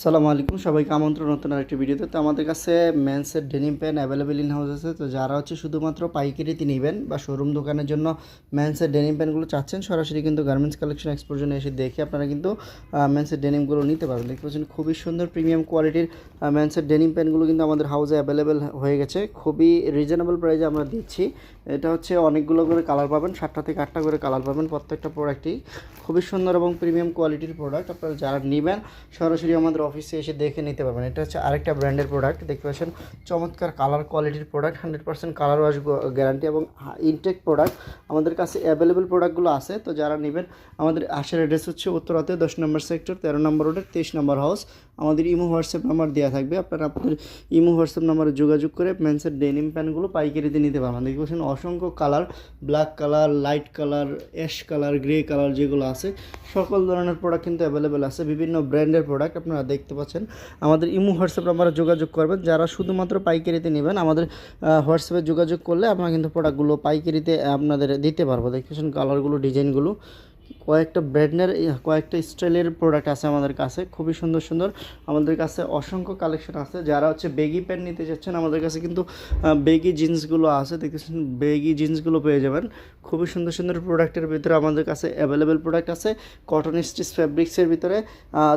সালামু আলাইকুম, সবাইকে আমন্ত্রণ, নতুন আরেকটি ভিডিওতে। তো আমাদের কাছে মেন্সের denim pant available in house আছে। তো যারা হচ্ছে শুধুমাত্র পাইকারিতে নেবেন বা শোরুম দোকানের জন্য মেন্সের ডেনিম প্যান্টগুলো চাচ্ছেন, সরাসরি কিন্তু গার্মেন্টস কালেকশন এক্সপোজনে এসে দেখে আপনারা কিন্তু মেন্সের ডেনিমগুলো নিতে পারবেন। দেখতে পাচ্ছেন খুবই সুন্দর প্রিমিয়াম কোয়ালিটির মেন্সের ডেনিম প্যান্টগুলো কিন্তু আমাদের হাউসে অ্যাভেলেবেল হয়ে গেছে। খুবই রিজনেবল প্রাইসে আমরা দিচ্ছি। এটা হচ্ছে অনেকগুলো করে কালার পাবেন, সাতটা থেকে আটটা করে কালার পাবেন প্রত্যেকটা প্রোডাক্টই খুবই সুন্দর এবং প্রিমিয়াম কোয়ালিটির প্রোডাক্ট আপনারা যারা নেবেন, সরাসরি আমাদের অফিসে এসে দেখে নিতে পারবেন। এটা হচ্ছে আরেকটা ব্র্যান্ডের প্রোডাক্ট দেখতে পাচ্ছেন? চমৎকার কালার কোয়ালিটির product hundred percent colour wash guarantee এবং ইনটেক প্রোডাক্ট আমাদের কাছে অ্যাভেলেবেল প্রোডাক্টগুলো আছে, তো যারা নেবেন, আমাদের আসার অ্যাড্রেস হচ্ছে উত্তরাতে দশ নম্বর সেক্টর তেরো নম্বর রোডের তেইশ নম্বর হাউস আমাদের ইমো হোয়াটসঅ্যাপ নাম্বার দেওয়া থাকবে। আপনারা আপনাদের ইমো হোয়াটসঅ্যাপ নাম্বারে যোগাযোগ করে মেন্সের ডেনিম প্যান্টগুলো পাইকারিতে নিতে পারবেন। দেখতে পাচ্ছেন, অসংখ্য colour black colour light colour ash colour grey colour যেগুলো আছে, সকল ধরনের প্রোডাক্ট কিন্তু অ্যাভেলেবেল আছে। বিভিন্ন ব্র্যান্ডের প্রোডাক্ট আপনারা দেখতে পাচ্ছেন। আমাদের ইমো হোয়াটসঅ্যাপ নাম্বারে যোগাযোগ করবেন। যারা শুধুমাত্র পাইকারিতে নেবেন, আমাদের হোয়াটসঅ্যাপে যোগাযোগ করলে আমরা কিন্তু প্রোডাক্টগুলো পাইকারিতে আপনাদের দিতে পারব। দেখতেছেন কালারগুলো ডিজাইনগুলো কয়েকটা ব্র্যান্ডের কয়েকটা স্টাইলের প্রোডাক্ট আছে আমাদের কাছে, খুবই সুন্দর সুন্দর। আমাদের কাছে অসংখ্য কালেকশন আছে। যারা হচ্ছে বেগি প্যান্ট নিতে চাচ্ছেন আমাদের কাছে কিন্তু বেগি জিন্সগুলো আছে। দেখতেছেন বেগি জিন্সগুলো পেয়ে যাবেন। খুবই সুন্দর সুন্দর প্রোডাক্টের ভিতরে আমাদের কাছে অ্যাভেলেবেল প্রোডাক্ট আছে। কটন স্টিচ ফ্যাব্রিক্সের ভিতরে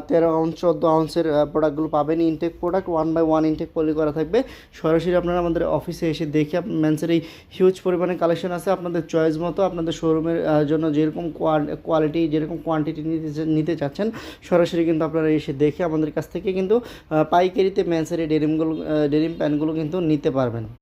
তেরো আউন্স চোদ্দ আউন্সের প্রোডাক্টগুলো পাবেন। Intact product one by one intact poly করা থাকবে। সরাসরি আপনারা আমাদের অফিসে এসে দেখে মেন্সের এই হিউজ পরিমাণে কালেকশন আছে। আপনাদের চয়েস মতো আপনাদের শোরুমের জন্য যেরকম কোয়ালিটি যেরকম কোয়ান্টিটি নিতে নিতে চাচ্ছেন, সরাসরি কিন্তু আপনারা এসে দেখে আমাদের কাছ থেকে কিন্তু পাইকারিতে ম্যান্সারি ডেরিমগুলো ডেরিম প্যান্টগুলো কিন্তু নিতে পারবেন।